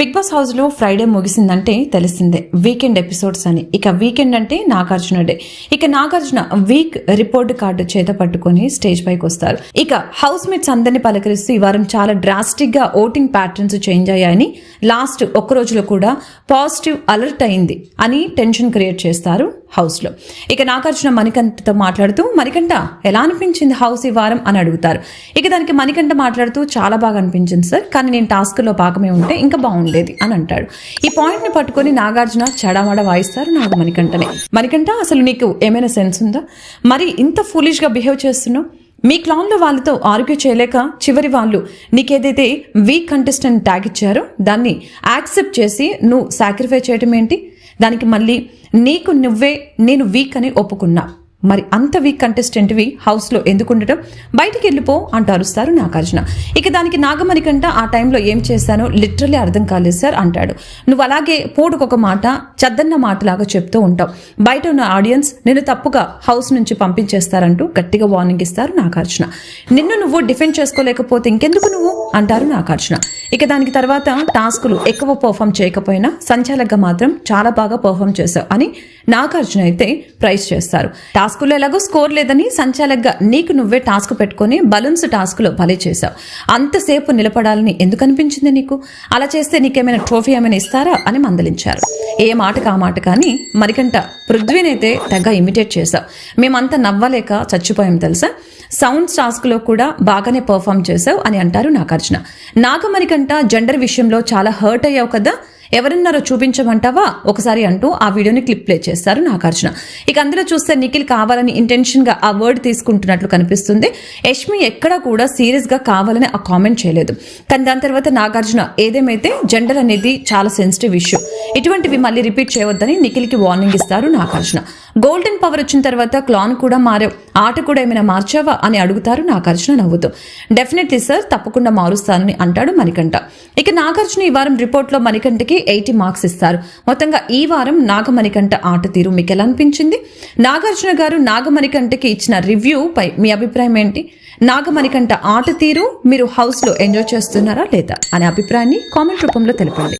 Big boss హౌస్లో Friday ముగిసిందంటే తెలిసిందే. వీకెండ్ ఎపిసోడ్స్ అని. ఇక వీకెండ్ అంటే నాగార్జున డే. ఇక నాగార్జున వీక్ రిపోర్ట్ కార్డు చేత పట్టుకొని స్టేజ్ పైకి వస్తారు. ఇక హౌస్ మేట్స్ అందరిని పలకరిస్తూ ఈ వారం చాలా డ్రాస్టిక్గా ఓటింగ్ ప్యాటర్న్స్ చేంజ్ అయ్యాయని లాస్ట్ ఒక్క రోజులో కూడా పాజిటివ్ అలర్ట్ అయింది అని టెన్షన్ క్రియేట్ చేస్తారు హౌస్లో. ఇక నాగార్జున మణికంఠతో మాట్లాడుతూ మణికంఠ ఎలా అనిపించింది హౌస్ ఈ వారం? అని అడుగుతారు. ఇక దానికి మణికంఠ మాట్లాడుతూ చాలా బాగా అనిపించింది సార్ కానీ నేను టాస్క్లో భాగమే ఉంటే ఇంకా బాగుండేది అని అంటాడు. ఈ పాయింట్ని పట్టుకొని నాగార్జున చడామడ వాయిస్తారు నాకు మణికంఠనే. మణికంఠ అసలు నీకు ఏమైనా సెన్స్ ఉందా? మరి ఇంత ఫూలిష్గా బిహేవ్ చేస్తున్నావు? మీ క్లాన్లో వాళ్ళతో ఆర్గ్యూ చేయలేక చివరి వాళ్ళు నీకేదైతే వీక్ కంటెస్టెంట్ ట్యాగ్ ఇచ్చారో దాన్ని యాక్సెప్ట్ చేసి నువ్వు సాక్రిఫై చేయటం ఏంటి? దానికి మళ్ళీ నీకు నువ్వే నేను వీక్ అని ఒప్పుకున్నా. మరి అంత వీక్ కంటెస్టెంట్వి హౌస్లో ఎందుకు ఉండటం? బయటికి వెళ్ళిపో అంటూ అరుస్తారు నాగార్జున. ఇక దానికి నాగమణికంట ఆ టైంలో ఏం చేశానో లిటరలీ అర్థం కాలేదు సార్ అంటాడు. నువ్వు అలాగే పూటకొక మాట చద్దన్న మాటలాగా చెప్తూ ఉంటావు. బయట ఉన్న ఆడియన్స్ నేను తప్పుగా హౌస్ నుంచి పంపించేస్తారంటూ గట్టిగా వార్నింగ్ ఇస్తారు నాగార్జున. నిన్ను నువ్వు డిఫెండ్ చేసుకోలేకపోతే ఇంకెందుకు నువ్వు? అంటారు నాగార్జున. ఇక దానికి తర్వాత టాస్కులు ఎక్కువ పర్ఫామ్ చేయకపోయినా సంచాలకగా మాత్రం చాలా బాగా పర్ఫామ్ చేశావు అని నాగార్జున అయితే ప్రైజ్ చేస్తారు. టాస్కులో ఎలాగో స్కోర్ లేదని సంచాలకగా నీకు నువ్వే టాస్క్ పెట్టుకొని బలూన్స్ టాస్క్లో భలే చేశావు. అంతసేపు నిలబడాలని ఎందుకు అనిపించింది నీకు? అలా చేస్తే నీకేమైనా ట్రోఫీ ఏమైనా ఇస్తారా అని మందలించారు. ఏ మాటకు ఆ మాట కానీ మరికంట పృథ్వీనైతే తగ్గ ఇమిటేట్ చేశావు. మేమంతా నవ్వలేక చచ్చిపోయాం తెలుసా? సౌండ్స్ టాస్క్లో కూడా బాగానే పర్ఫామ్ చేశావు అని అంటారు నాగార్జున. నాగమణికంట జెండర్ విషయంలో చాలా హర్ట్ అయ్యావు కదా? ఎవరన్నారో చూపించమంటావా? ఒకసారి అంటూ ఆ వీడియోని క్లిప్ ప్లే చేస్తారు నాగార్జున. ఇక అందులో చూస్తే నిఖిల్ కావాలని ఇంటెన్షన్గా ఆ వర్డ్ తీసుకుంటున్నట్లు కనిపిస్తుంది. యష్మి ఎక్కడా కూడా సీరియస్గా కావాలని ఆ కామెంట్ చేయలేదు. కానీ దాని తర్వాత నాగార్జున ఏదేమైతే జెండర్ అనేది చాలా సెన్సిటివ్ ఇష్యూ. ఇటువంటివి మళ్ళీ రిపీట్ చేయవద్దని నిఖిల్కి వార్నింగ్ ఇస్తారు నాగార్జున. గోల్డెన్ పవర్ వచ్చిన తర్వాత క్లాన్ కూడా మారావు. ఆట కూడా ఏమైనా మార్చావా అని అడుగుతారు నాగార్జున నవ్వుతూ. డెఫినెట్లీ సార్ తప్పకుండా మారుస్తానని అంటాడు మణికంఠ. ఇక నాగార్జున ఈ వారం రిపోర్ట్లో మణికంఠకి ఎయిటీ మార్క్స్ ఇస్తారు. మొత్తంగా ఈ వారం నాగమణికంఠ ఆట తీరు మీకు ఎలా అనిపించింది? నాగార్జున గారు నాగమణికంఠకి ఇచ్చిన రివ్యూ పై మీ అభిప్రాయం ఏంటి? నాగమణికంఠ ఆట తీరు మీరు హౌస్లో ఎంజాయ్ చేస్తున్నారా లేదా? అనే అభిప్రాయాన్ని కామెంట్ రూపంలో తెలపండి.